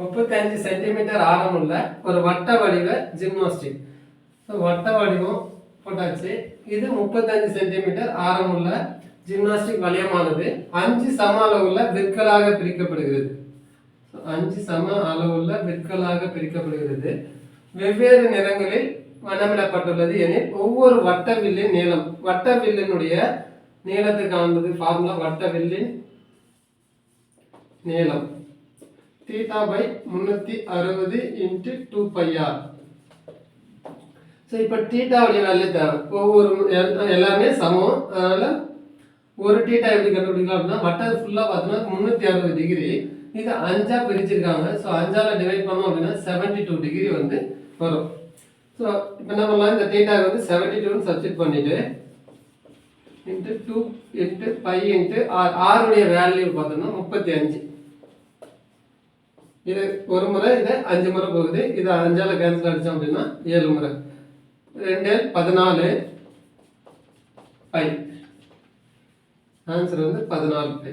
முப்பத்தஞ்சு சென்டிமீட்டர் ஆரமுள்ள ஒரு வட்ட வடிவ ஜிம்னாஸ்டிக். வட்ட வடிவம் போட்டாச்சு. இது முப்பத்தஞ்சு சென்டிமீட்டர் ஆரமுள்ள ஜிம்னாஸ்டிக் வளையமானது. அஞ்சு சம அளவுள்ள விற்களாக பிரிக்கப்படுகிறது. அஞ்சு சம அளவுள்ள விற்களாக பிரிக்கப்படுகிறது. வெவ்வேறு நிறங்களில் வண்ணமிடப்பட்டுள்ளது எனில் ஒவ்வொரு வட்ட வில்லின் நீளம் வட்ட வில்லினுடைய நீளத்துக்கானது ஃபார்முலா வட்ட வில்லின் நீளம். தீட்டா பை முந்நூற்றி அறுபது இன்ட்டு டூ பையார் ஸோ இப்போ டீட்டாவுடைய வேல்யூ தேவை ஒவ்வொரு எல்லாமே சமம். அதனால் ஒரு டீட்டா எப்படி கண்டுபிடிக்கலாம் அப்படின்னா வட்டம் ஃபுல்லாக பார்த்தோன்னா முந்நூற்றி அறுபது டிகிரி இது அஞ்சாக பிரிச்சிருக்காங்க. ஸோ அஞ்சால் டிவைட் பண்ணோம் அப்படின்னா செவன்டி டூ டிகிரி வந்து வரும். ஸோ இப்போ என்ன இந்த டீட்டா வந்து செவன்டி டூன்னு சப்ஸ்டிட் பண்ணிட்டு into two into pi into r ஆருடைய value பார்த்தோம்னா முப்பத்தி அஞ்சு. இது ஒரு முறை இது அஞ்சு முறை போகுது. இது அஞ்சால கேன்சல் அடித்தோம் அப்படின்னா ஏழு முறை. ரெண்டு பதினாலு பை ஆன்சர் வந்து பதினாலு பை